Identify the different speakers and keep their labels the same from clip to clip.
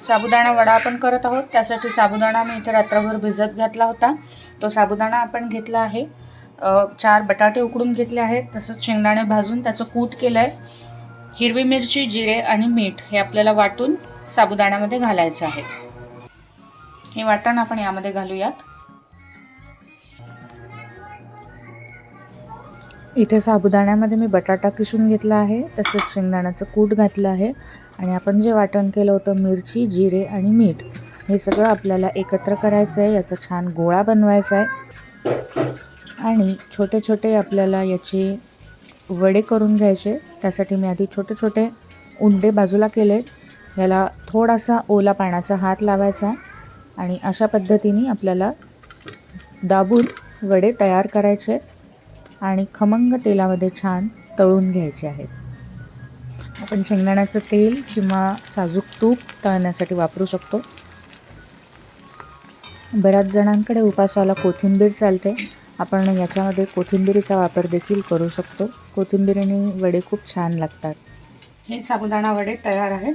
Speaker 1: साबुदाणा वडा आपण करत आहोत. त्यासाठी साबुदाणा मी इथे रात्रभर भिजत घातला होता. तो साबुदाणा आपण घेतला आहे. चार बटाटे उकडून घेतले आहेत. तसंच शेंगदाणे भाजून त्याचं कूट केलं आहे हिरवी मिरची जिरे आणि मीठ हे आपल्याला वाटून साबुदाण्यामध्ये घालायचं आहे. हे वाटण आपण यामध्ये घालूयात. इथे साबुदाण्यामध्ये मी बटाटा किसून घेतला आहे तसेच शेंगदाण्याचं कूट घातलं आहे आणि आपण जे वाटण केलं होतं मिरची जिरे आणि मीठ हे सगळं आपल्याला एकत्र करायचं आहे याचा छान गोळा बनवायचा आहे. आणि छोटे छोटे आपल्याला याचे वडे करून घ्यायचे त्यासाठी मी आधी छोटे छोटे उंडे बाजूला केले याला थोडासा ओला पाण्याचा हात लावायचा आणि अशा पद्धतीने आपल्याला दाबून वडे तयार करायचे. आहेत आणि खमंग तेलामध्ये छान तळून घ्यायचे आहेत. आपण शेंगदाण्याचं तेल किंवा साजूक तूप तळण्यासाठी वापरू शकतो. बऱ्याच जणांकडे उपासाला कोथिंबीर चालते. आपण याच्यामध्ये कोथिंबिरीचा वापर देखील करू शकतो. कोथिंबिरीने वडे खूप छान लागतात. हे साबुदाणा वडे तयार आहेत.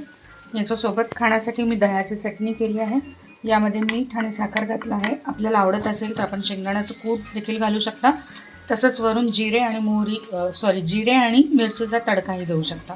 Speaker 1: याच्यासोबत खाण्यासाठी मी दह्याची चटणी केली आहे. यामध्ये मीठ आणि साखर घातला आहे. आपल्याला आवडत असेल तर आपण शेंगदाण्याचं कूट देखील घालू शकता. तसंच वरून जिरे आणि मोहरी सॉरी जिरे आणि मिरचीचा तडकाही देऊ शकता.